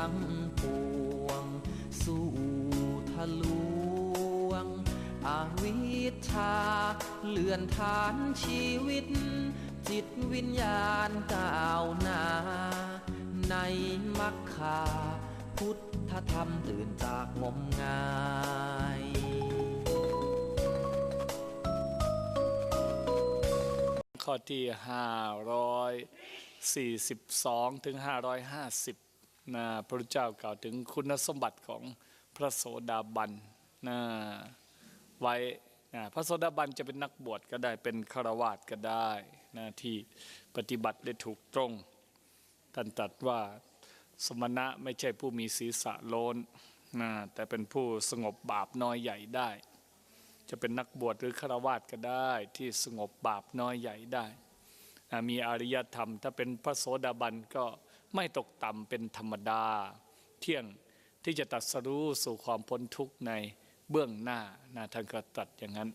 ทั้งปวง สู่ทะลวง อวิชชาเลื่อนฐานชีวิต จิตวิญญาณก้าวหน้า ในมรรคา พุทธธรรมตื่นจากงมงายข้อที่ 542 ถึง 550 นะพระพุทธเจ้ากล่าวถึงคุณสมบัติของพระโสดาบันนะไว้นะพระโสดาบันจะเป็นนักบวชก็ได้เป็นฆราวาสก็ได้นะที่ปฏิบัติได้ถูกตรงท่านตรัสว่าสมณะไม่ใช่ผู้มีศีรษะโลนนะแต่เป็นผู้สงบบาปน้อยใหญ่ได้ จะเป็นนักบวชหรือฆราวาสก็ได้ที่สงบบาปน้อยใหญ่ได้อ่ามีอริยธรรม ถ้าเป็นพระโสดาบันก็ ไม่ตกต่ำเป็นธรรมดา เที่ยงที่จะตัดสรู้สู่ความพ้นทุกข์ในเบื้องหน้านะท่านก็ตัดอย่างนั้น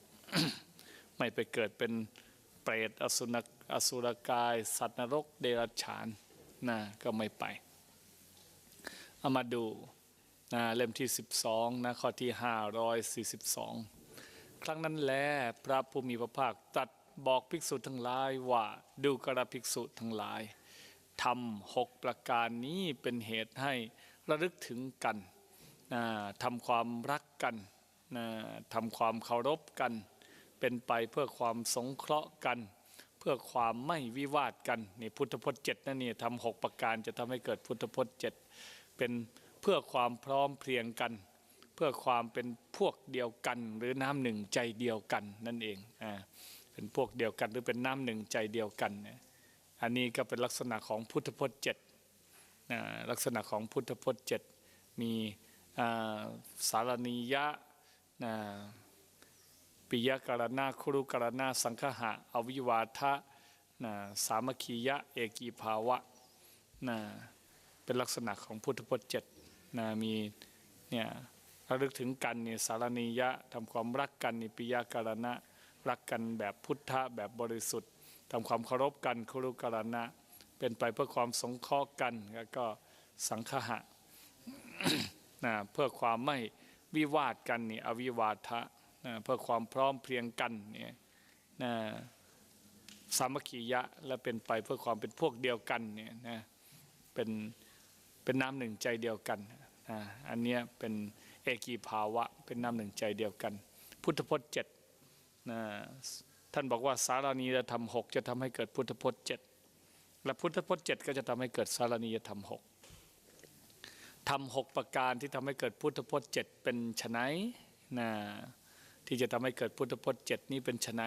ไม่ไปเกิดเป็นเปรตอสุรอสุรกาย สัตว์นรกเดรัจฉานนะก็ไม่ไปเอามาดูนะเล่มที่ 12นะข้อที่ 542 ครั้งนั้นแลพระผู้มีพระภาคตัดบอกภิกษุทั้งหลายว่าดูกระภิกษุทั้งหลาย ทำหกประการนี้เป็นเหตุให้ระลึกถึงกันนะทำความรักกันนะทำความเคารพกัน เป็นไปเพื่อความสงเคราะห์กัน เพื่อความไม่วิวาทกันนี่พุทธพจน์เจ็ดนั่นนี่ทำหกประการจะทำให้เกิดพุทธพจน์เจ็ดเป็นเพื่อความพร้อมเพรียงกัน เพื่อความเป็นพวกเดียวกัน หรือน้ำหนึ่งใจเดียวกันนั่นเองอ่าเป็นพวกเดียวกันหรือเป็นน้ำหนึ่งใจเดียวกันเนี่ย อันนี้ก็เป็นลักษณะของพุทธพจน์เจ็ดลักษณะของพุทธพจน์เจ็ดมีสารณียะปิยการณาครุการณาสังคหะ อวิวาทะสามัคคียะเอกีภาวะเป็นลักษณะของพุทธพจน์เจ็ดมีเนี่ยระลึกถึงกันเนี่ยสารณียะทำความรักกันนี่ปิยการณะรักกันแบบพุทธะแบบบริสุทธิ ทำความเคารพกันครุกรณะ เป็นไปเพื่อความสงเคราะห์กันแล้วก็สังคหะนะเพื่อความไม่วิวาทกันนี่อวิวาทะนะเพื่อความพร้อมเพรียงกันเนี่ยนะสามัคคียะและเป็นไปเพื่อความเป็นพวกเดียวกันเนี่ยนะเป็นเป็นน้ำหนึ่งใจเดียวกันนะอันนี้เป็นเอกีภาวะเป็นน้ำหนึ่งใจเดียวกัน พุทธพจน์เจ็ดนะ ท่านบอกว่าสารณียธรรมหกจะทำให้เกิดพุทธพจน์เจ็ดและพุทธพจน์เจ็ดก็จะทำให้เกิดสารณียธรรมหกทำหกประการที่ทำให้เกิดพุทธพจน์เจ็ดเป็นไฉนนะที่จะทำให้เกิดพุทธพจน์เจ็ดนี้เป็นไฉน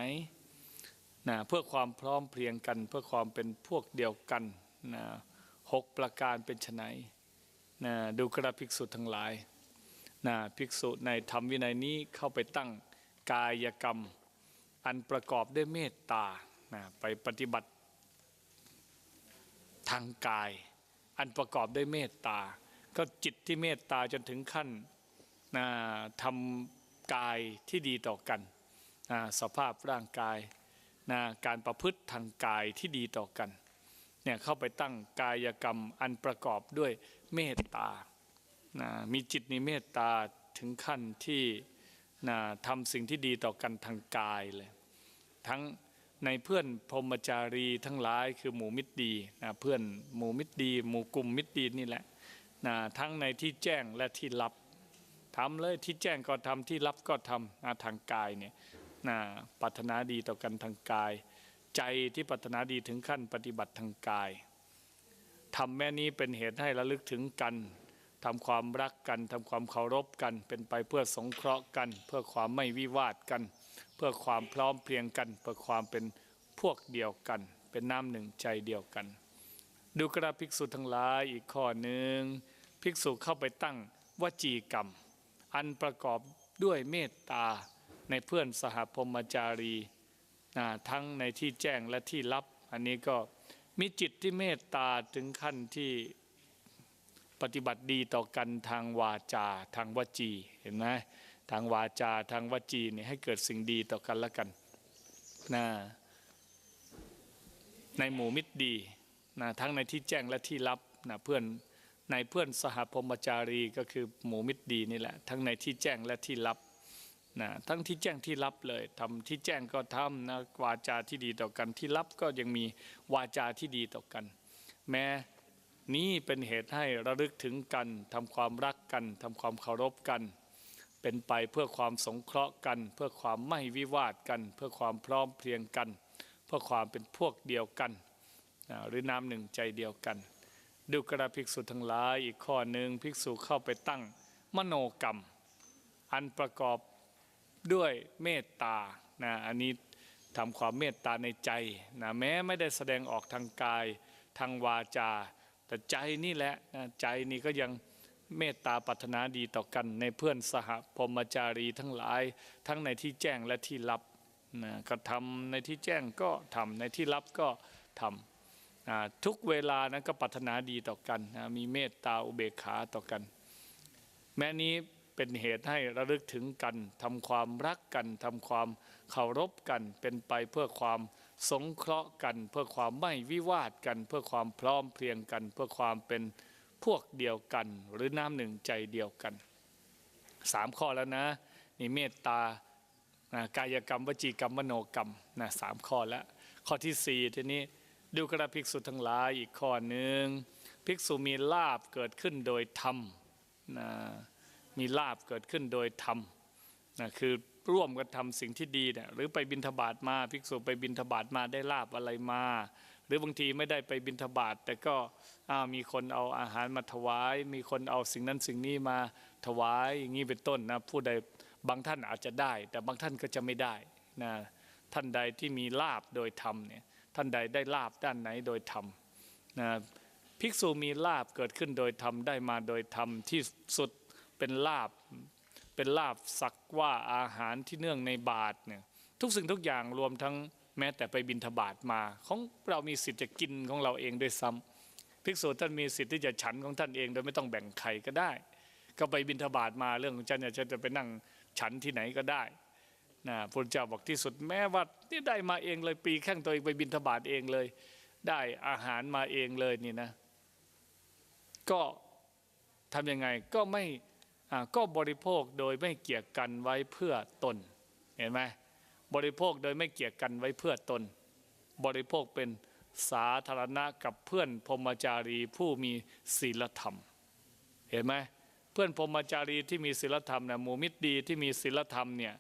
นะเพื่อความพร้อมเพรียงกัน เพื่อความเป็นพวกเดียวกันนะหกประการเป็นไฉนนะดูกระภิกษุทั้งหลายนะภิกษุในธรรมวินัยนี้เข้าไปตั้งกายกรรม อันประกอบด้วยเมตตานะไปปฏิบัติทางกาย อันประกอบด้วยเมตตา ก็จิตที่เมตตาจนถึงขั้นนะทำกายที่ดีต่อกันนะสภาพร่างกายนะการประพฤติทางกายที่ดีต่อกันเนี่ยเข้าไปตั้งกายกรรมอันประกอบด้วยเมตตานะมีจิตในเมตตาถึงขั้นที่ นะทำสิ่งที่ดีต่อกันทางกายเลย ทั้งในเพื่อนพรหมจารีทั้งหลายคือหมู่มิตรดีนะเพื่อนหมู่มิตรดี หมู่กลุ่มมิตรดีนี่แหละนะทั้งในที่แจ้งและที่ลับทำเลยที่แจ้งก็ทำที่ลับก็ทำนะทางกายเนี่ยนะปรารถนาดีต่อกันทางกาย ใจที่ปรารถนาดีถึงขั้นปฏิบัติทางกายทำแม่นี้เป็นเหตุให้ระลึกถึงกัน ทำความรักกันทำความเคารพกัน เป็นไปเพื่อสงเคราะห์กัน เพื่อความไม่วิวาทกัน เพื่อความพร้อมเพรียงกัน เพื่อความเป็นพวกเดียวกัน เป็นน้ำหนึ่งใจเดียวกัน ดูกระภิกษุทั้งหลายอีกข้อหนึ่งภิกษุเข้าไปตั้งวจีกรรม อันประกอบด้วยเมตตาในเพื่อนสหพมจารีทั้งในที่แจ้งและที่ลับ อันนี้ก็มีจิตที่เมตตาถึงขั้นที่ ปฏิบัติดีต่อกันทางวาจาทางวจีเห็นไหมทางวาจาทางวจีเนี่ยให้เกิดสิ่งดีต่อกันละกันนะในหมู่มิตรดีนะทั้งในที่แจ้งและที่ลับนะเพื่อนในเพื่อนสหพรมจารีก็คือหมู่มิตรดีนี่แหละ ทั้งในที่แจ้งและที่ลับนะทั้งที่แจ้งที่ลับเลยทำที่แจ้งก็ทำนะวาจาที่ดีต่อกันที่ลับก็ยังมีวาจาที่ดีต่อกัน แม้ นี้เป็นเหตุให้ระลึกถึงกันทำความรักกันทำความเคารพกัน เป็นไปเพื่อความสงเคราะห์กัน เพื่อความไม่วิวาทกัน เพื่อความพร้อมเพรียงกัน เพื่อความเป็นพวกเดียวกัน หรือน้ำหนึ่งใจเดียวกัน ดูกระภิกษุทั้งหลายอีกข้อหนึ่งภิกษุเข้าไปตั้ง มโนกรรม อันประกอบด้วยเมตตานะอันนี้ทำความเมตตาในใจนะแม้ไม่ได้แสดงออกทางกายทางวาจา แต่ใจนี่แหละใจนี่ก็ยังเมตตาปรารถนาดีต่อกันในเพื่อนสหพรมจารีทั้งหลาย ทั้งในที่แจ้งและที่ลับนะก็ทำในที่แจ้งก็ทำในที่ลับก็ทำทุกเวลานั้นก็ปรารถนาดีต่อกันนะมีเมตตาอุเบกขาต่อกัน แม้นี้เป็นเหตุให้ระลึกถึงกันทำความรักกันทำความเคารพกันเป็นไปเพื่อความ สงเคราะห์กันเพื่อความไม่วิวาทกัน เพื่อความพร้อมเพรียงกัน เพื่อความเป็นพวกเดียวกัน หรือน้ำหนึ่งใจเดียวกันสามข้อแล้วนะนี่เมตตากายกรรมวจีกรรมมโนกรรมนะสามข้อแล้วข้อที่สี่ทีนี้ดูกระภิกษุทั้งหลายอีกข้อหนึ่งภิกษุมีลาบเกิดขึ้นโดยธรรมนะมีลาบเกิดขึ้นโดยธรรม นะคือร่วมกันทำสิ่งที่ดีเนี่ยหรือไปบิณฑบาตมาภิกษุไปบิณฑบาตมาได้ลาบอะไรมา หรือบางทีไม่ได้ไปบิณฑบาตแต่ก็มีคนเอาอาหารมาถวาย มีคนเอาสิ่งนั้นสิ่งนี้มาถวายอย่างนี้เป็นต้นนะผู้ใดบางท่านอาจจะได้ แต่บางท่านก็จะไม่ได้นะท่านใดที่มีลาบโดยธรรมเนี่ยท่านใดได้ลาบด้านไหนโดยธรรมนะภิกษุมีลาบเกิดขึ้นโดยธรรมได้มาโดยธรรมที่สุดเป็นลาบ เป็นลาบสักว่าอาหารที่เนื่องในบาทเนี่ยทุกสิ่งทุกอย่างรวมทั้งแม้แต่ไปบินทบาทมา ของเรามีสิทธิ์จะกินของเราเองด้วยซ้ำภิกษุท่านมีสิทธิ์ที่จะฉันของท่านเองโดยไม่ต้องแบ่งใครก็ได้ ก็ไปบินทบาทมาเรื่องของฉันเนี่ยฉันจะไปนั่งฉันที่ไหนก็ได้นะพระเจ้าบอกที่สุดแม้ว่านี่ได้มาเองเลยปีแข้งตัวเองไปบินทบาทเองเลย ได้อาหารมาเองเลยนี่นะ ก็ทำยังไงก็ไม่ ก็บริโภคโดยไม่เกี่ยกันไว้เพื่อตน เห็นไหมบริโภคโดยไม่เกี่ยกันไว้เพื่อตน บริโภคเป็นสาธารณะกับเพื่อนพรมจารีผู้มีศีลธรรม เห็นไหมเพื่อนพรมจารีที่มีศีลธรรมนะหมู่มิตรดีที่มีศีลธรรมเนี่ย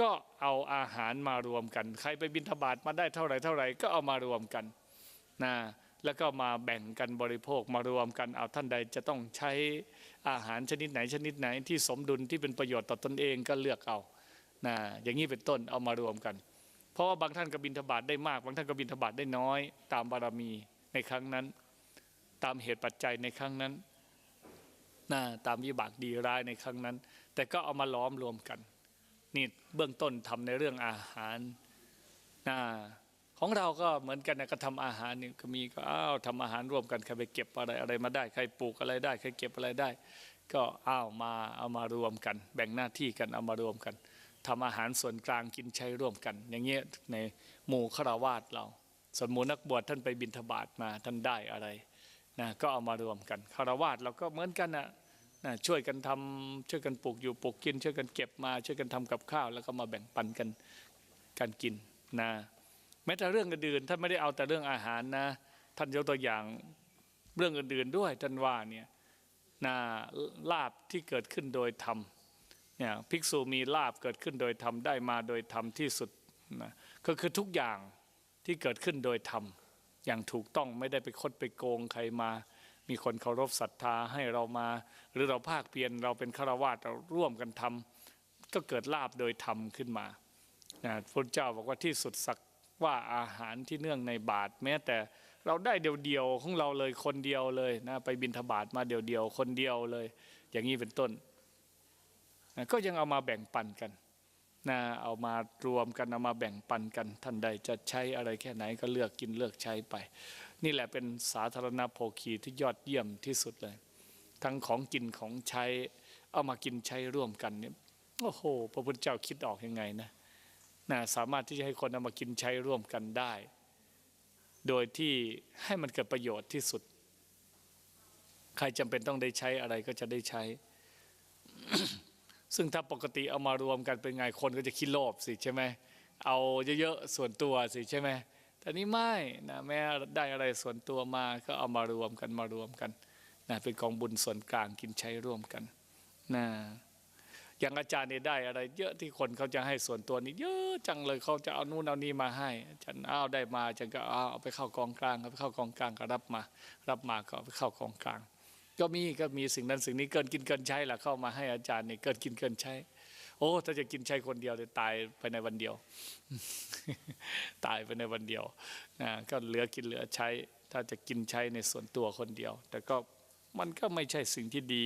ก็เอาอาหารมารวมกัน ใครไปบิณฑบาตมาได้เท่าไหร่เท่าไหร่ก็เอามารวมกันนะ แล้วก็มาแบ่งกันบริโภคมารวมกันเอาท่านใดจะต้องใช้อาหารชนิดไหนชนิดไหนที่สมดุลที่เป็นประโยชน์ต่อตนเองก็เลือกเอานะอย่างนี้เป็นต้นเอามารวมกัน เพราะว่าบางท่านก็บิณฑบาตได้มาก บางท่านก็บิณฑบาตได้น้อย ตามบารมีในครั้งนั้น ตามเหตุปัจจัยในครั้งนั้นนะตามวิบากดีร้ายในครั้งนั้น แต่ก็เอามาล้อมรวมกันนี่เบื้องต้นทำในเรื่องอาหารนะ ของเราก็เหมือนกันนะก็ทำอาหารนี่ก็มีก็อ้าวทำอาหารร่วมกันใครไปเก็บอะไรอะไรมาได้ใครปลูกอะไรได้ใครเก็บอะไรได้ ก็อ้าวมาเอามารวมกัน แบ่งหน้าที่กันเอามารวมกันทำอาหารส่วนกลางกินใช้ร่วมกัน อย่างเงี้ยในหมู่ฆราวาสเรา ส่วนหมู่นักบวชท่านไปบิณฑบาตมาท่านได้อะไรนะก็เอามารวมกันฆราวาสเราก็เหมือนกันนะนะช่วยกันทำช่วยกันปลูกอยู่ปลูกกิน ช่วยกันเก็บมาช่วยกันทำกับข้าว แล้วก็มาแบ่งปันกันการกินนะ แม้แต่เรื่องอื่นท่านไม่ได้เอาแต่เรื่องอาหารนะท่านยกตัวอย่างเรื่องอื่นๆด้วยท่านว่าเนี่ยนาลาบที่เกิดขึ้นโดยธรรมเนี่ยภิกษุมีลาบเกิดขึ้นโดยธรรมได้มาโดยธรรมที่สุดนะก็คือทุกอย่างที่เกิดขึ้นโดยธรรมอย่างถูกต้องไม่ได้ไปคดไปโกงใครมา มีคนเคารพศรัทธาให้เรามา หรือเราภาคเพียรเราเป็นฆราวาสเราร่วมกันทำก็เกิดลาบโดยธรรมขึ้นมานะพระเจ้าบอกว่าที่สุดสัก ว่าอาหารที่เนื่องในบาทแม้แต่เราได้เดียวๆของเราเลยคนเดียวเลยนะไปบินทบาทมาเดียวๆคนเดียวเลย อย่างนี้เป็นต้นนะก็ยังเอามาแบ่งปันกันนะเอามารวมกันเอามาแบ่งปันกันท่านใดจะใช้อะไรแค่ไหนก็เลือกกินเลือกใช้ไป นี่แหละเป็นสาธารณโภคีที่ยอดเยี่ยมที่สุดเลย ทั้งของกินของใช้ เอามากินใช้ร่วมกันเนี่ยโอ้โห พระพุทธเจ้าคิดออกยังไงนะ นะสามารถที่จะให้คนเอามากินใช้ร่วมกันได้ โดยที่ให้มันเกิดประโยชน์ที่สุด ใครจำเป็นต้องได้ใช้อะไรก็จะได้ใช้ ซึ่งถ้าปกติเอามารวมกันเป็นไงคนก็จะคิดโลภสิใช่ไหมเอาเยอะๆส่วนตัวสิใช่ไหมแต่นี้ไม่นะแม้ได้อะไรส่วนตัวมาก็เอามารวมกันมารวมกันนะเป็นกองบุญส่วนกลางกินใช้ร่วมกันนะ อย่างอาจารย์เนี่ยได้อะไร เยอะที่คนเขาจะให้ส่วนตัวนี่เยอะจังเลยเขาจะเอานู่นเอานี่มาให้ฉันเอาได้มาฉันก็เอาเอาไปเข้ากองกลางเอาไปเข้ากองกลางก็รับมา รับมาก็ไปเข้ากองกลาง ก็มีก็มีสิ่งนั้นสิ่งนี้เกินกินเกินใช้ละเข้ามาให้อาจารย์เนี่ยเกินกินเกินใช้โอ้ถ้าจะกินใช้คนเดียวเลยตายไปในวันเดียว ตายไปในวันเดียวนะก็เหลือกินเหลือใช้ ถ้าจะกินใช้ในส่วนตัวคนเดียว แต่ก็มันก็ไม่ใช่สิ่งที่ดี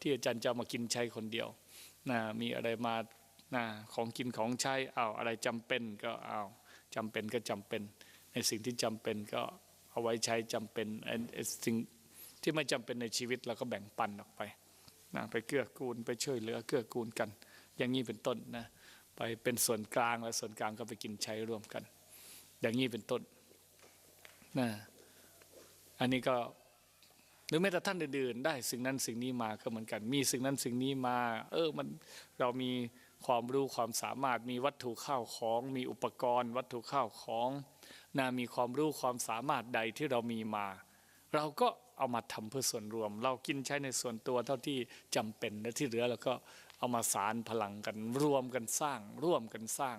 ที่อาจารย์จะมากินใช้คนเดียว นะมีอะไรมานะของกินของใช้เอาอะไรจำเป็นก็เอาจำเป็นก็จำเป็น ในสิ่งที่จำเป็นก็เอาไว้ใช้จำเป็นสิ่งที่ไม่จำเป็นในชีวิตเราก็แบ่งปันออกไปนะไปเกื้อกูลไปช่วยเหลือเกื้อกูลกัน อย่างนี้เป็นต้นนะไปเป็นส่วนกลางแล้วส่วนกลางก็ไปกินใช้ร่วมกัน อย่างนี้เป็นต้นนะอันนี้ก็ หรือแม้แต่ท่านอื่นได้สิ่งนั้นสิ่งนี้มาก็เหมือนกัน มีสิ่งนั้นสิ่งนี้มา เออมันเรามีความรู้ความสามารถมีวัตถุข้าวของ มีอุปกรณ์ วัตถุข้าวของนะมีความรู้ความสามารถใดที่เรามีมา เราก็เอามาทำเพื่อส่วนรวม เรากินใช้ในส่วนตัวเท่าที่จำเป็นและที่เหลือเราก็เอามาสารพลังกันรวมกันสร้าง ร่วมกันสร้าง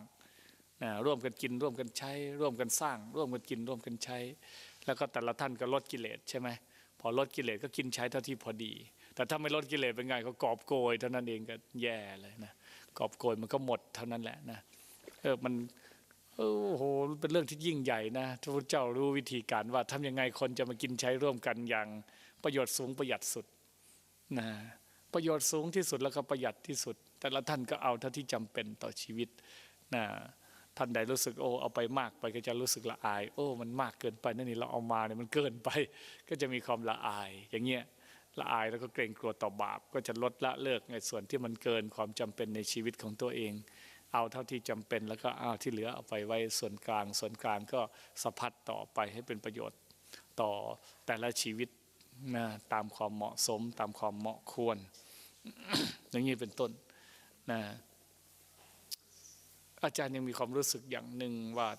นะร่วมกันกินร่วมกันใช้ ร่วมกันสร้าง ร่วมกันกินร่วมกันใช้ แล้วก็แต่ละท่านก็ลดกิเลสใช่ไหม อลดกิเลสก็กินใช้เท่าที่พอดี แต่ถ้าไม่ลดกิเลสเป็นไงก็กอบโกยเท่านั้นเองก็แย่เลยนะกอบโกยมันก็หมดเท่านั้นแหละนะเออมันโอ้โหเป็นเรื่องที่ยิ่งใหญ่นะพระพุทธเจ้ารู้วิธีการว่าทำยังไงคนจะมากินใช้ร่วมกันอย่าง ประโยชน์สูงประหยัดสุดนะประโยชน์สูงที่สุดแล้วก็ประหยัดที่สุด แต่ละท่านก็เอาเท่าที่จำเป็นต่อชีวิตนะ ท่านใดรู้สึกโอ้เอาไปมากไปก็จะรู้สึกละอาย โอ้มันมากเกินไปนั่นนี่เราเอามาเนี่ยมันเกินไป ก็จะมีความละอาย อย่างเงี้ยละอายแล้วก็เกรงกลัวต่อบาป ก็จะลดละเลิกในส่วนที่มันเกินความจำเป็นในชีวิตของตัวเอง เอาเท่าที่จำเป็นแล้วก็เอาที่เหลือเอาไปไว้ส่วนกลาง ส่วนกลางก็สะพัดต่อไปให้เป็นประโยชน์ต่อแต่ละชีวิตนะตามความเหมาะสม ตามความเหมาะควร อย่างนี้เป็นต้นนะ อาจารย์ยังมีความรู้สึกอย่างหนึ่งว่า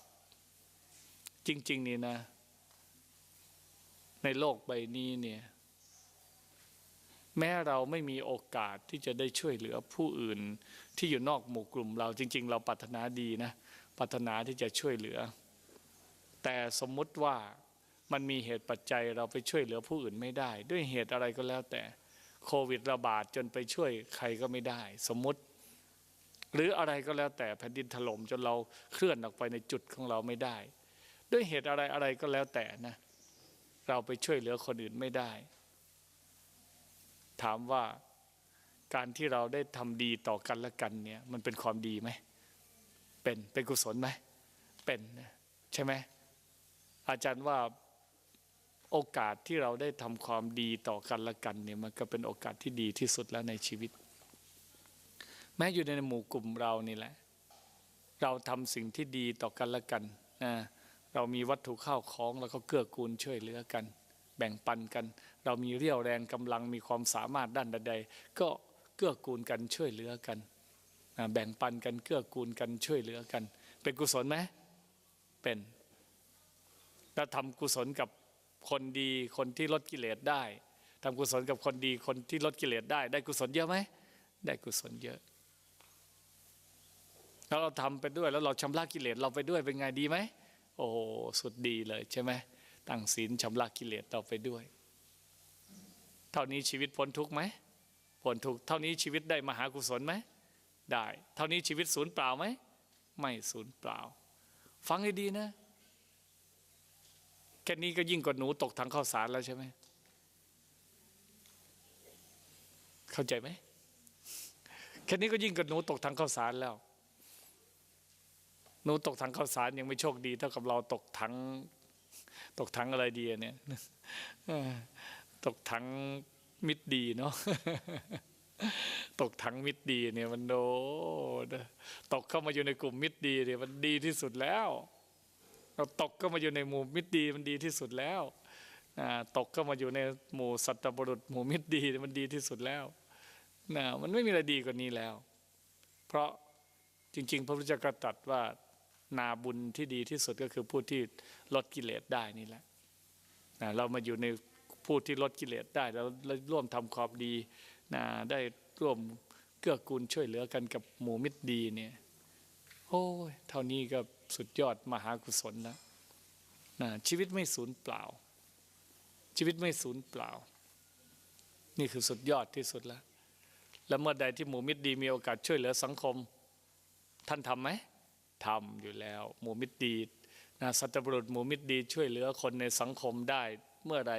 จริง ๆ นี่นะ ในโลกใบนี้เนี่ย แม้เราไม่มีโอกาสที่จะได้ช่วยเหลือผู้อื่น ที่อยู่นอกหมู่กลุ่มเราจริง ๆ เราปรารถนาดีนะปรารถนาที่จะช่วยเหลือ แต่สมมุติว่ามันมีเหตุปัจจัยเราไปช่วยเหลือผู้อื่นไม่ได้ ด้วยเหตุอะไรก็แล้วแต่โควิดระบาดจนไปช่วยใครก็ไม่ได้ สมมติ หรืออะไรก็แล้วแต่แผ่นดินถล่มจนเราเคลื่อนออกไปในจุดของเราไม่ได้ ด้วยเหตุอะไรอะไรก็แล้วแต่นะ เราไปช่วยเหลือคนอื่นไม่ได้ ถามว่าการที่เราได้ทำดีต่อกันและกันเนี่ยมันเป็นความดีไหมเป็นเป็นกุศลไหมเป็นใช่ไหมอาจารย์ว่าโอกาสที่เราได้ทำความดีต่อกันและกันเนี่ยมันก็เป็นโอกาสที่ดีที่สุดแล้วในชีวิต แม้อยู่ในหมู่กลุ่มเรานี่แหละ เราทำสิ่งที่ดีต่อกันและกันนะเรามีวัตถุข้าวของแล้วก็เกื้อกูลช่วยเหลือกัน แบ่งปันกัน เรามีเรี่ยวแรงกำลังมีความสามารถด้านใดๆก็เกื้อกูลกันช่วยเหลือกันนะแบ่งปันกันเกื้อกูลกันช่วยเหลือกัน เป็นกุศลไหมเป็นถ้าทำกุศลกับคนดีคนที่ลดกิเลสได้ทำกุศลกับคนดีคนที่ลดกิเลสได้ ได้กุศลเยอะไหมได้กุศลเยอะ แล้วเราทำไปด้วยแล้วเราชำระกิเลสเราไปด้วยเป็นไงดีไหมโอ้โหสุดดีเลยใช่ไหมตั้งศีลชำระกิเลสเราไปด้วย เท่านี้ชีวิตพ้นทุกข์ไหมพ้นทุกข์เท่านี้ชีวิตได้มหากุศลไหมได้ เท่านี้ชีวิตศูนย์เปล่าไหมไม่ศูนย์เปล่า ฟังให้ดีนะแค่นี้ก็ยิ่งกว่าหนูตกถังข้าวสารแล้วใช่ไหมเข้าใจไหมแค่นี้ก็ยิ่งกว่าหนูตกถังข้าวสารแล้ว หนูตกถังข้าวสารยังไม่โชคดี เท่ากับเราตกถังตกถังอะไรดีเนี่ยตกถังมิตรดีเนาะตกถังมิตรดีเนี่ยมันโดตกเข้ามาอยู่ในกลุ่มมิตรดีเนี่ยมันดีที่สุดแล้ว เราตกก็มาอยู่ในหมู่มิตรดีมันดีที่สุดแล้วนะตกก็มาอยู่ในหมู่สัตบุรุษหมู่มิตรดีมันดีที่สุดแล้วนะมันไม่มีอะไรดีกว่านี้แล้ว เพราะจริง ๆ พระพุทธเจ้าก็ตรัสว่า นาบุญที่ดีที่สุดก็คือผู้ที่ลดกิเลสได้นี่แหละนะเรามาอยู่ในผู้ที่ลดกิเลสได้แล้วร่วมทำความดีนะได้ร่วมเกื้อกูลช่วยเหลือกันกับหมู่มิตรดีเนี่ยโอ้ยเท่านี้ก็สุดยอดมหากุศลแล้วนะชีวิตไม่สูญเปล่า ชีวิตไม่สูญเปล่า นี่คือสุดยอดที่สุดแล้ว แล้วเมื่อใดที่หมู่มิตรดีมีโอกาสช่วยเหลือสังคม ท่านทำไหม ทำอยู่แล้ว หมู่มิตรดีนะสัตบุรุษหมู่มิตรดีช่วยเหลือคนในสังคมได้เมื่อใด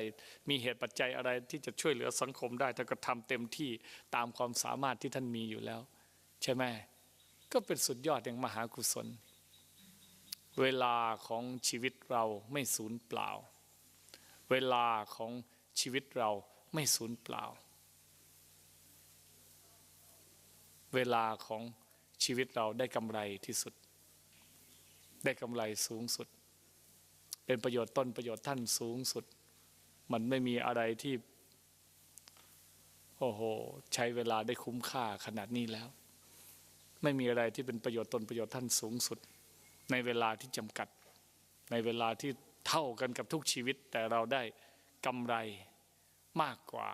มีเหตุปัจจัยอะไรที่จะช่วยเหลือสังคมได้ท่านก็ทำเต็มที่ตามความสามารถที่ท่านมีอยู่แล้ว ใช่ไหมก็เป็นสุดยอดแห่างมหากุศล เวลาของชีวิตเราไม่สูญเปล่า เวลาของชีวิตเราไม่สูญเปล่า เวลาของชีวิตเราได้กำไรที่สุด ได้กำไรสูงสุด เป็นประโยชน์ต้นประโยชน์ท่านสูงสุด มันไม่มีอะไรที่ โอ้โห ใช้เวลาได้คุ้มค่าขนาดนี้แล้ว ไม่มีอะไรที่เป็นประโยชน์ตนประโยชน์ท่านสูงสุด ในเวลาที่จำกัด ในเวลาที่เท่ากันกับทุกชีวิต แต่เราได้กำไรมากกว่า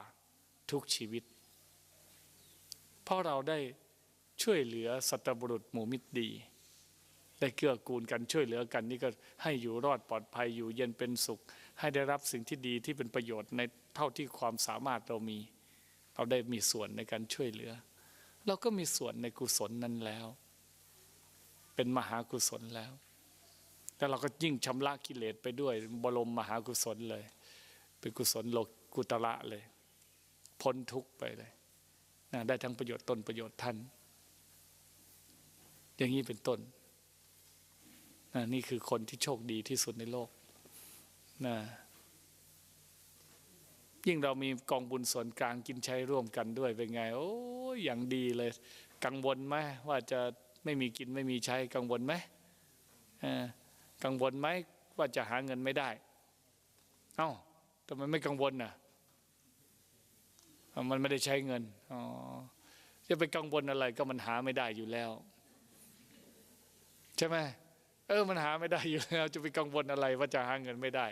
ทุกชีวิต เพราะเราได้ช่วยเหลือสัตบุรุษหมู่มิตรดี ได้เกื้อกูลกันช่วยเหลือกันนี่ก็ให้อยู่รอดปลอดภัยอยู่เย็นเป็นสุข ให้ได้รับสิ่งที่ดีที่เป็นประโยชน์ในเท่าที่ความสามารถเรามี เราได้มีส่วนในการช่วยเหลือ เราก็มีส่วนในกุศลนั้นแล้ว เป็นมหากุศลแล้วแล้วเราก็ยิ่งชำระกิเลสไปด้วยบรมมหากุศลเลย เป็นกุศลโลกุตระเลย พ้นทุกไปเลยนะได้ทั้งประโยชน์ตนประโยชน์ท่าน อย่างนี้เป็นต้น นะนี่คือคนที่โชคดีที่สุดในโลกนะยิ่งเรามีกองบุญส่วนกลางกินใช้ร่วมกันด้วยเป็นไง โอ้ยอย่างดีเลย กังวลไหมว่าจะไม่มีกินไม่มีใช้กังวลไหมกังวลไหมว่าจะหาเงินไม่ได้ เอ้าทำไมไม่กังวลอะมันไม่ได้ใช้เงินอ๋อจะไปกังวลอะไรก็มันหาไม่ได้อยู่แล้ว ใช่ไหม เออมันหาไม่ได้อยู่แล้ว จะไปกังวลอะไรว่าจะหาเงินไม่ได้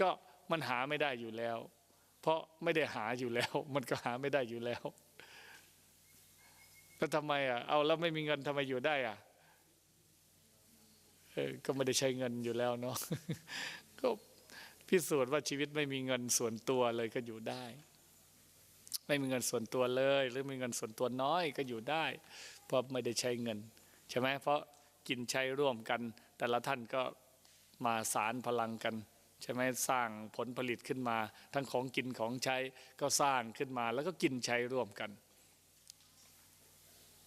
ก็มันหาไม่ได้อยู่แล้ว เพราะไม่ได้หาอยู่แล้ว มันก็หาไม่ได้อยู่แล้วแล้วทำไมอะเอาแล้วไม่มีเงินทำไมอยู่ได้อะเออก็ไม่ได้ใช้เงินอยู่แล้วเนาะก็พิสูจน์ว่าชีวิตไม่มีเงินส่วนตัวเลยก็อยู่ได้ ไม่มีเงินส่วนตัวเลย หรือมีเงินส่วนตัวน้อยก็อยู่ได้ เพราะไม่ได้ใช้เงินใช่ไหมเพราะ กินใช้ร่วมกัน แต่ละท่านก็มาสารพลังกันใช่ไหมสร้างผลผลิตขึ้นมา ทั้งของกินของใช้ก็สร้างขึ้นมา แล้วก็กินใช้ร่วมกัน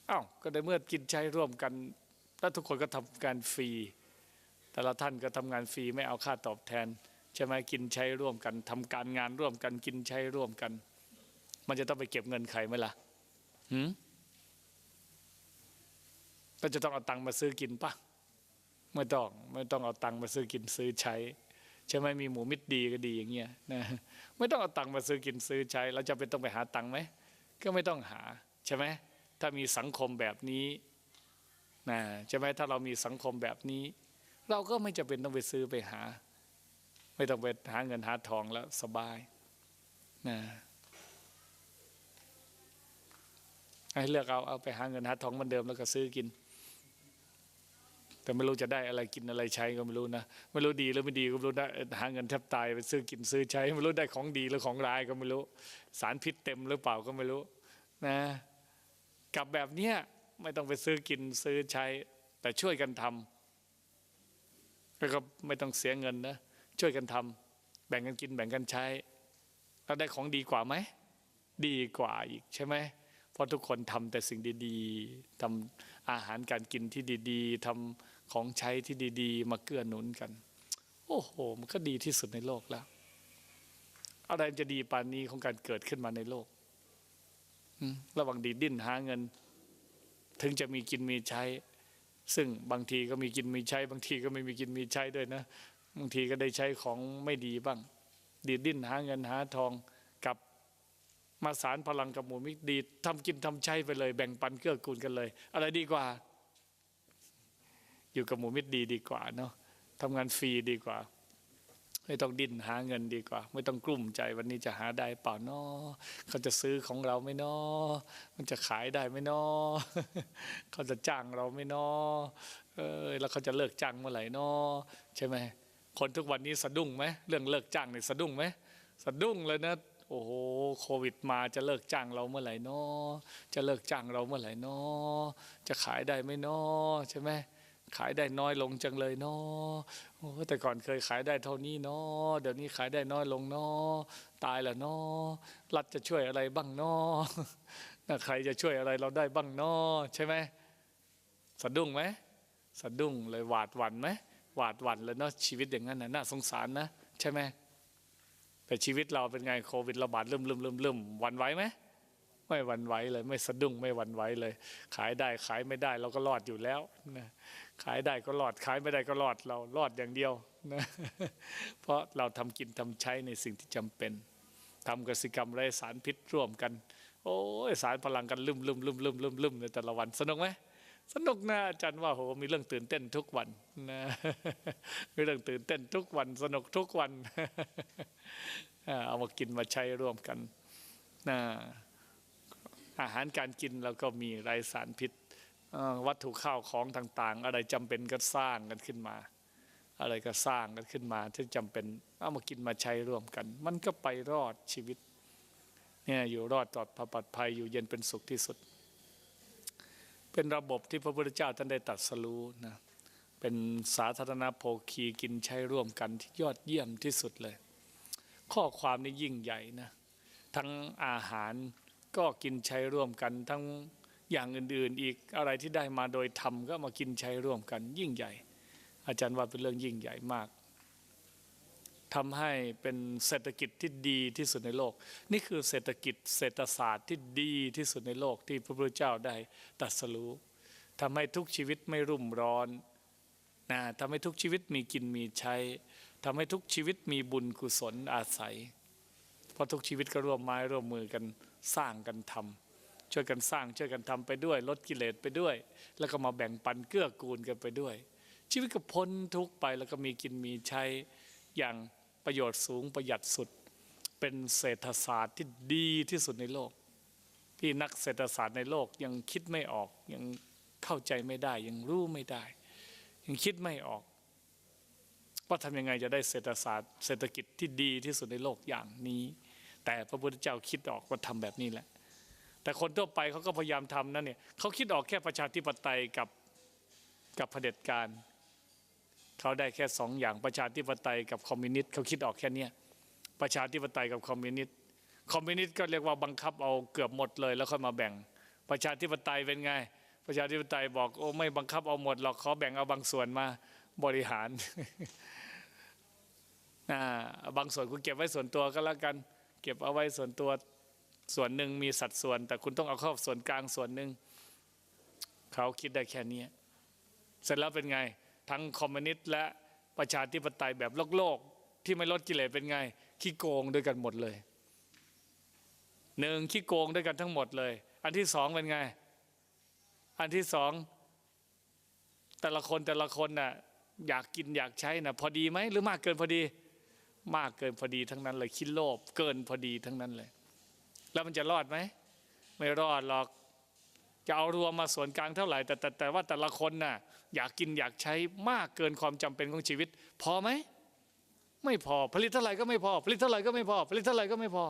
อ้าวก็ได้เมื่อกินใช้ร่วมกันแล้วทุกคนก็ทำการฟรี แต่ละท่านก็ทำงานฟรีไม่เอาค่าตอบแทนใช่ไหมกินใช้ร่วมกันทำการงานร่วมกันกินใช้ร่วมกัน มันจะต้องไปเก็บเงินใครไหมล่ะหืม เราจะต้องเอาตังค์มาซื้อกินปะไม่ต้องไม่ต้องเอาตังค์มาซื้อกินซื้อใช้ใช่ไหมมีหมูมิตรดีก็ดีอย่างเงี้ยนะไม่ต้องเอาตังค์มาซื้อกินซื้อใช้ เราจะเป็นต้องไปหาตังค์ไหมก็ไม่ต้องหาใช่ไหมถ้ามีสังคมแบบนี้นะใช่ไหมถ้าเรามีสังคมแบบนี้ เราก็ไม่จะเป็นต้องไปซื้อไปหา ไม่ต้องไปหาเงินหาทองแล้วสบายนะให้เลือกเอาเอาไปหาเงินหาทองเหมือนเดิมแล้วก็ซื้อกิน แต่ไม่รู้จะได้อะไรกินอะไรใช้ก็ไม่รู้นะไม่รู้ดีหรือไม่ดีก็ไม่รู้นะหาเงินแทบตายไปซื้อกินซื้อใช้ ไม่รู้ได้ของดีหรือของร้ายก็ไม่รู้ สารพิษเต็มหรือเปล่าก็ไม่รู้นะกับแบบเนี้ยไม่ต้องไปซื้อกินซื้อใช้ แต่ช่วยกันทำแล้วก็ไม่ต้องเสียเงินนะช่วยกันทำแบ่งกันกินแบ่งกันใช้แล้วได้ของดีกว่าไหมดีกว่าอีกใช่ไหมเพราะทุกคนทำแต่สิ่งดีๆทำอาหารการกินที่ดี ๆทำ ของใช้ที่ดี ๆ มาเกื้อหนุนกัน โอ้โห มันก็ดีที่สุดในโลกแล้ว อะไรจะดีปานนี้ของการเกิดขึ้นมาในโลกระหว่างดีดิ้นหาเงิน ถึงจะมีกินมีใช้ ซึ่งบางทีก็มีกินมีใช้ บางทีก็ไม่มีกินมีใช้ด้วยนะบางทีก็ได้ใช้ของไม่ดีบ้าง ดีดิ้นหาเงินหาทองกับมาสารพลังกับหมูมิดีทำกินทำใช้ไปเลย แบ่งปันเกื้อกูลกันเลย อะไรดีกว่า อยู่กับหมู่มิตรดีดีกว่าเนาะทำงานฟรีดีกว่า ไม่ต้องดิ้นหาเงินดีกว่า ไม่ต้องกลุ้มใจวันนี้จะหาได้เปล่าเนาะเขาจะซื้อของเราไหม่นาะมันจะขายได้ไหมเนาะเขาจะจ้างเราไหม่นาะเออแล้วเขาจะเลิกจ้างเมื่อไหร่เนาะใช่ไหมคนทุกวันนี้สะดุ้งไหมเรื่องเลิกจ้างเนี่ยสะดุ้งไหมสะดุ้งเลยนะโอ้โหโควิดมาจะเลิกจ้างเราเมื่อไหร่นาะจะเลิกจ้างเราเมื่อไหร่นาะจะขายได้ไหมนาะใช่ไหม ขายได้น้อยลงจังเลยเนาะโอ้แต่ก่อนเคยขายได้เท่านี้เนาะเดี๋ยวนี้ขายได้น้อยลงเนาะตายแล้วเนาะรัฐจะช่วยอะไรบ้างเนาะนะใครจะช่วยอะไรเราได้บ้างเนาะใช่ไหมสะดุ้งไหมสะดุ้งเลยหวาดหวั่นไหมหวาดหวั่นเลยเนาะชีวิตอย่างนั้นน่ะน่าสงสารนะใช่ไหมแต่ชีวิตเราเป็นไงโควิดระบาดเริ่มเริ่มเริ่มเริ่มหวั่นไหวไหมไม่หวันไหวเลย ไม่สะดุ้งไม่หวันไหวเลย ขายได้ขายไม่ได้เราก็รอดอยู่แล้วนะ ขายได้ก็รอดขายไม่ได้ก็รอดเรารอดอย่างเดียวนะเพราะเราทำกินทำใช้ในสิ่งที่จำเป็นทำกสิกรรมไรสารพิษร่วมกัน โอ้ยสารพลังกันลืมลืมลืมลืมลืมลืมในแต่ละวันสนุกไหมสนุกนะอาจารย์ว่าโหมีเรื่องตื่นเต้นทุกวันนะมีเรื่องตื่นเต้นทุกวัน สนุกทุกวันเอามากินมาใช้ร่วมกันนะอาหารการกินเราก็มีไรสารพิษ วัตถุข้าวของต่างๆ อะไรจำเป็นก็สร้างกันขึ้นมา อะไรก็สร้างกันขึ้นมาที่จำเป็นเอามากินมาใช้ร่วมกัน มันก็ไปรอดชีวิตเนี่ยอยู่รอดปลอดปลอดภัยอยู่เย็นเป็นสุขที่สุด เป็นระบบที่พระพุทธเจ้าท่านได้ตัดสรู้นะเป็นสาธารณโภคีกินใช้ร่วมกันที่ยอดเยี่ยมที่สุดเลย ข้อความนี้ยิ่งใหญ่นะทั้งอาหารก็กินใช้ร่วมกันทั้ง อย่างอื่นๆ อีกอะไรที่ได้มาโดยธรรมก็มากินใช้ร่วมกันยิ่งใหญ่ อาจารย์ว่าเป็นเรื่องยิ่งใหญ่มากทำให้เป็นเศรษฐกิจที่ดีที่สุดในโลก นี่คือเศรษฐกิจเศรษฐศาสตร์ที่ดีที่สุดในโลกที่พระพุทธเจ้าได้ตรัสรู้ทำให้ทุกชีวิตไม่รุ่มร้อนนะทำให้ทุกชีวิตมีกินมีใช้ทำให้ทุกชีวิตมีบุญกุศลอาศัย เพราะทุกชีวิตก็ร่วมไม้ร่วมมือกันสร้างกันทำ ช่วยกันสร้างช่วยกันทำไปด้วย ลดกิเลสไปด้วย แล้วก็มาแบ่งปันเกื้อกูลกันไปด้วย ชีวิตก็พ้นทุกไปแล้วก็มีกินมีใช้อย่างประโยชน์สูงประหยัดสุด เป็นเศรษฐศาสตร์ที่ดีที่สุดในโลก ที่นักเศรษฐศาสตร์ในโลกยังคิดไม่ออกยังเข้าใจไม่ได้ ยังรู้ไม่ได้ ยังคิดไม่ออกว่าทำยังไงจะได้เศรษฐศาสตร์ เศรษฐกิจที่ดีที่สุดในโลกอย่างนี้ แต่พระพุทธเจ้าคิดออกว่าทำแบบนี้แหละ แต่คนทั่วไปเขาก็พยายามทำนั่นเนี่ยเขาคิดออกแค่ประชาธิปไตยกับกับเผด็จการเขาได้แค่สองอย่างประชาธิปไตยกับคอมมิวนิสต์เขาคิดออกแค่เนี้ยประชาธิปไตยกับคอมมิวนิสต์คอมมิวนิสต์ก็เรียกว่าบังคับเอาเกือบหมดเลย แล้วค่อยมาแบ่ง ประชาธิปไตยเป็นไง ประชาธิปไตยบอกโอ้ไม่บังคับเอาหมดหรอกขอแบ่งเอาบางส่วนมาบริหารอ่าบางส่วนคุณเก็บไว้ส่วนตัวก็แล้วกัน เก็บเอาไว้ส่วนตัว ส่วนหนึ่งมีสัดส่วน แต่คุณต้องเอาเข้าส่วนกลางส่วนหนึ่งเขาคิดได้แค่นี้เสร็จแล้วเป็นไง ทั้งคอมมิวนิสต์และประชาธิปไตยแบบโลกโลกที่ไม่ลดกิเลสเป็นไง ขี้โกงด้วยกันหมดเลยหนึ่งขี้โกงด้วยกันทั้งหมดเลย อันที่สองเป็นไง อันที่สองแต่ละคนแต่ละคนน่ะอยากกินอยากใช้น่ะพอดีไหมหรือมากเกินพอดี มากเกินพอดีทั้งนั้นเลยคิดโลภเกินพอดีทั้งนั้นเลย แล้วมันจะรอดไหมไม่รอดหรอกจะเอารวมมาส่วนกลางเท่าไหร่แต่แต่แต่ว่าแต่ละคนน่ะอยากกินอยากใช้มากเกินความจำเป็นของชีวิต พอไหมไม่พอผลิตเท่าไหร่ก็ไม่พอ ผลิตเท่าไหร่ก็ไม่พอ ผลิตเท่าไหร่ก็ไม่พอ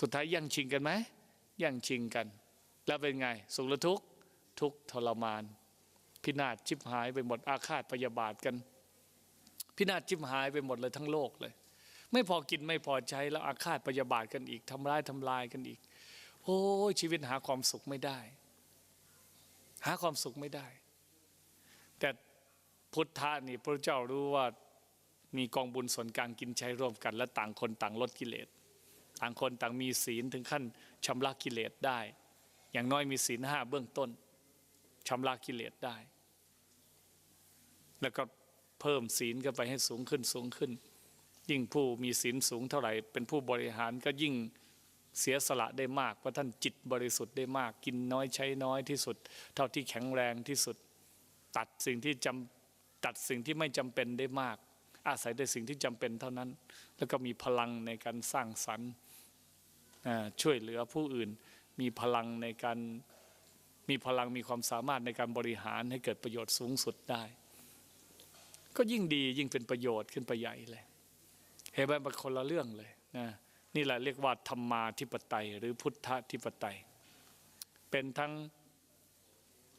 สุดท้ายแย่งชิงกันไหมแย่งชิงกัน แล้วเป็นไง สุขหรือทุกข์ทุกทรมาน พินาศชิบหายไปหมดอาฆาตพยาบาทกัน พินาศชิบหายไปหมดเลยทั้งโลกเลย ไม่พอกินไม่พอใช้แล้วอาฆาตพยาบาทกันอีกทำร้ายทำลายกันอีก โอ้ชีวิตหาความสุขไม่ได้ หาความสุขไม่ได้ แต่พุทธะนี่พระเจ้ารู้ว่ามีกองบุญส่วนกลางกินใช้ร่วมกัน และต่างคนต่างลดกิเลสต่างคนต่างมีศีลถึงขั้นชำระกิเลสได้ อย่างน้อยมีศีลห้าเบื้องต้นชำระกิเลสได้ แล้วก็เพิ่มศีลกันไปให้สูงขึ้นสูงขึ้น ยิ่งผู้มีศีลสูงเท่าไหร่ เป็นผู้บริหารก็ยิ่งเสียสละได้มากเพราะท่านจิตบริสุทธิ์ได้มาก กินน้อยใช้น้อยที่สุด เท่าที่แข็งแรงที่สุด ตัดสิ่งที่จำตัดสิ่งที่ไม่จำเป็นได้มาก อาศัยแต่สิ่งที่จำเป็นเท่านั้น แล้วก็มีพลังในการสร้างสรรค์ช่วยเหลือผู้อื่น มีพลังในการมีพลังมีความสามารถในการบริหารให้เกิดประโยชน์สูงสุดได้ ก็ยิ่งดียิ่งเป็นประโยชน์ขึ้นไปใหญ่เลย เห็นไหมมันคนละเรื่องเลยนะนี่แหละเรียกว่าธรรมาธิปไตย หรือพุทธธิปไตย เป็นทั้ง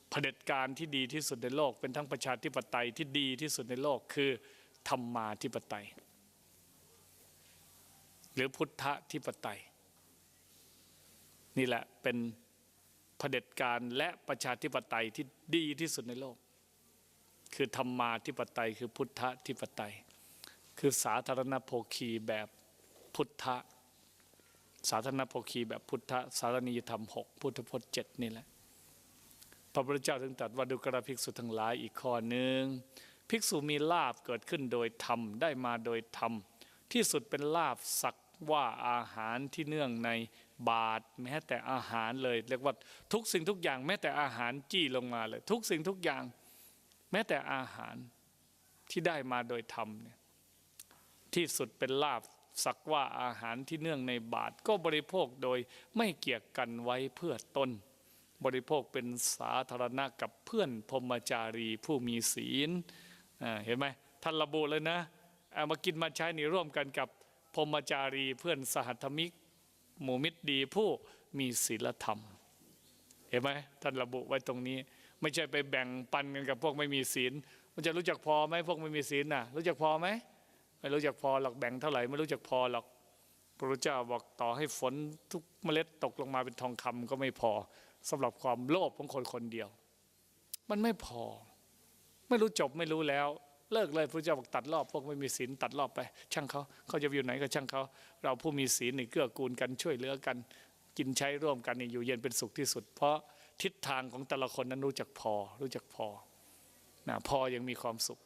เผด็จการที่ดีที่สุดในโลก เป็นทั้งประชาธิปไตยที่ดีที่สุดในโลกคือธรรมาธิปไตย หรือพุทธธิปไตย นี่แหละเป็นเผด็จการและประชาธิปไตยที่ดีที่สุดในโลก คือธรรมาธิปไตย คือพุทธธิปไตย คือสาธารณโภคีแบบพุทธะสาธารณโภคีแบบพุทธะสารณียธรรมหกพุทธพจน์เจ็ดนี่แหละพระพุทธเจ้าถึงตรัสว่าดูกระภิกษุทั้งหลายอีกข้อหนึ่งภิกษุมีลาบเกิดขึ้นโดยธรรมได้มาโดยธรรม ที่สุดเป็นลาบสักว่าอาหารที่เนื่องในบาทแม้แต่อาหารเลยเรียกว่าทุกสิ่งทุกอย่างแม้แต่อาหารจี้ลงมาเลย ทุกสิ่งทุกอย่าง แม้แต่อาหารที่ได้มาโดยธรรมเนี่ย ที่สุดเป็นลาบสักว่าอาหารที่เนื่องในบาทก็บริโภคโดยไม่เกี่ยกกันไว้เพื่อตนบริโภคเป็นสาธารณะกับเพื่อนพรมจารีผู้มีศีลเห็นไหมท่านระบุเลยนะเอามากินมาใช้นี่ร่วมกันกับพรมจารีเพื่อนสหัตมิก หมู่มิตรดีผู้มีศีลธรรม เห็นไหมท่านระบุไว้ตรงนี้ ไม่ใช่ไปแบ่งปันกันกับพวกไม่มีศีล มันจะรู้จักพอไหมพวกไม่มีศีลน่ะ รู้จักพอไหม ไม่รู้จักพอหรอกแบ่งเท่าไหร่ไม่รู้จักพอหรอกพระพุทธเจ้าบอกต่อให้ฝนทุกเมล็ดตกลงมาเป็นทองคำก็ไม่พอสำหรับความโลภของคนคนเดียว มันไม่พอ ไม่รู้จบไม่รู้แล้ว เลิกเลยพระเจ้าบอกตัดรอบพวกไม่มีศีลตัดรอบไป ช่างเขาเขาจะอยู่ไหนก็ช่างเขาเราผู้มีศีลนี่เกื้อกูลกันช่วยเหลือกัน กินใช้ร่วมกันนี่อยู่เย็นเป็นสุขที่สุด เพราะทิศทางของแต่ละคนนั้นรู้จักพอ รู้จักพอนะพอยังมีความสุข